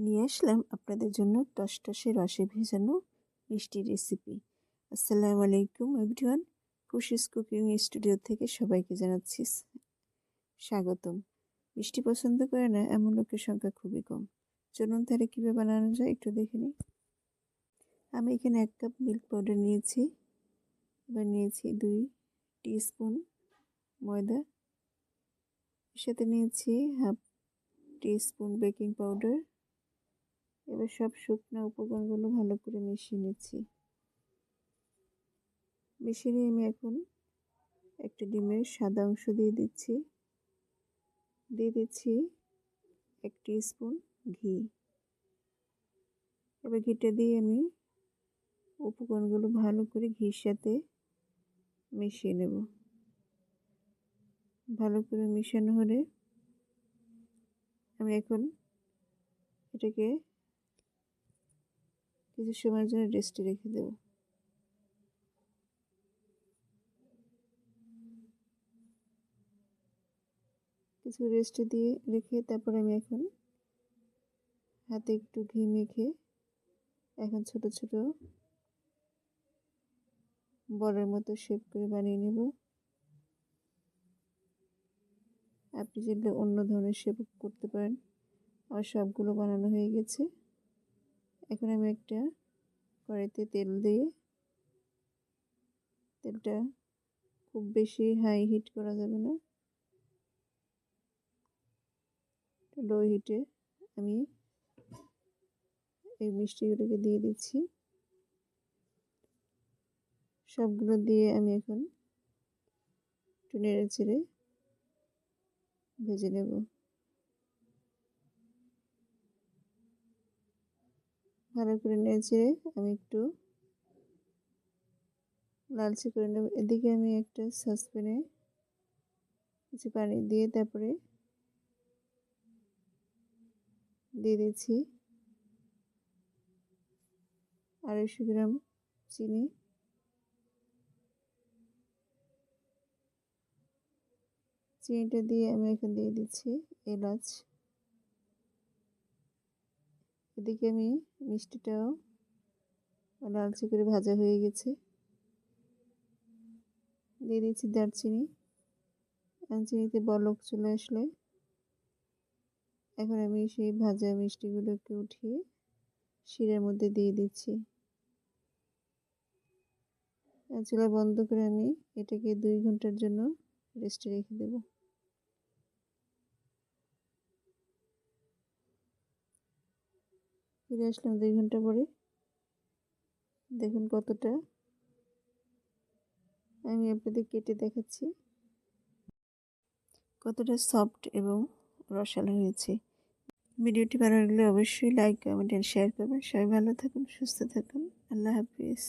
নিয়ে আসলাম আপনাদের জন্য টসটসে রসে ভেজানো মিষ্টি রেসিপি আসসালামু আলাইকুম এভরিওয়ান কুশিস কুকিং স্টুডিও থেকে সবাইকে জানাচ্ছি স্বাগতম। মিষ্টি পছন্দ করে না এমন লোকের সংখ্যা খুবই কম। চলুন তাহলে কীভাবে বানানো যায় একটু দেখে নিই। আমি এখানে এক কাপ মিল্ক পাউডার নিয়েছি। এবার নিয়েছি দুই স্পুন ময়দা। এর সাথে নিয়েছি হাফ স্পুন বেকিং পাউডার এবার সব শুকনো উপকরণগুলো ভালো করে মিশিয়ে নিচ্ছি। মিশিয়ে নিয়ে আমি এখন একটা ডিমের সাদা অংশ দিয়ে দিচ্ছি। দিয়ে দিচ্ছি এক স্পুন ঘি। এবার ঘিটা দিয়ে আমি উপকরণগুলো ভালো করে ঘির সাথে মিশিয়ে নেব। ভালো করে মিশানো হলে আমি এখন এটাকে কিছু সময়ের জন্য রেস্টে রেখে দেব। কিছু রেস্টে দিয়ে রেখে তারপর আমি এখন হাতে একটু ঘি মেখে এখন ছোট ছোট বলের মতো শেপ করে বানিয়ে নেব। আপনি চাইলে অন্য ধরনের শেপ করতে পারেন। আমার সবগুলো বানানো হয়ে গেছে। এখন আমি একটা কড়াইতে তেল দিয়ে তেলটা খুব বেশি হাই হিট করা যাবে না। লো হিটে আমি এই মিষ্টিগুলোকে দিয়ে দিচ্ছি। সবগুলো দিয়ে আমি এখন একটু নেড়ে ভেজে নেব। ভালো করে নেড়ে আমি একটু লালচে করে নেব। এদিকে আমি একটা সসপ্যানে কিছু পানি দিয়ে তারপরে দিয়ে দিচ্ছি আড়াইশো গ্রাম চিনি। চিনিটা দিয়ে আমি এখন দিয়ে দিচ্ছি এলাচ। এদিকে আমি মিষ্টিটাও লালচে করে ভাজা হয়ে গেছে। দিয়ে দিচ্ছি দারচিনি। দারচিনিতে বলক চলে আসলে। এখন আমি সেই ভাজা মিষ্টিগুলোকে উঠিয়ে শিরার মধ্যে দিয়ে দিচ্ছি। চুলা বন্ধ করে আমি এটাকে দুই ঘণ্টার জন্য রেস্টে রেখে দেব। ফিরে আসলাম দুই ঘণ্টা পরে। দেখুন কতটা আমি আপনাদের কেটে দেখাচ্ছি। কতটা সফট এবং রসালো হয়েছে। ভিডিওটি ভালো লাগলে অবশ্যই লাইক কমেন্ট অ্যান্ড শেয়ার করবেন। সবাই ভালো থাকুন, সুস্থ থাকুন। আল্লাহ হাফিজ।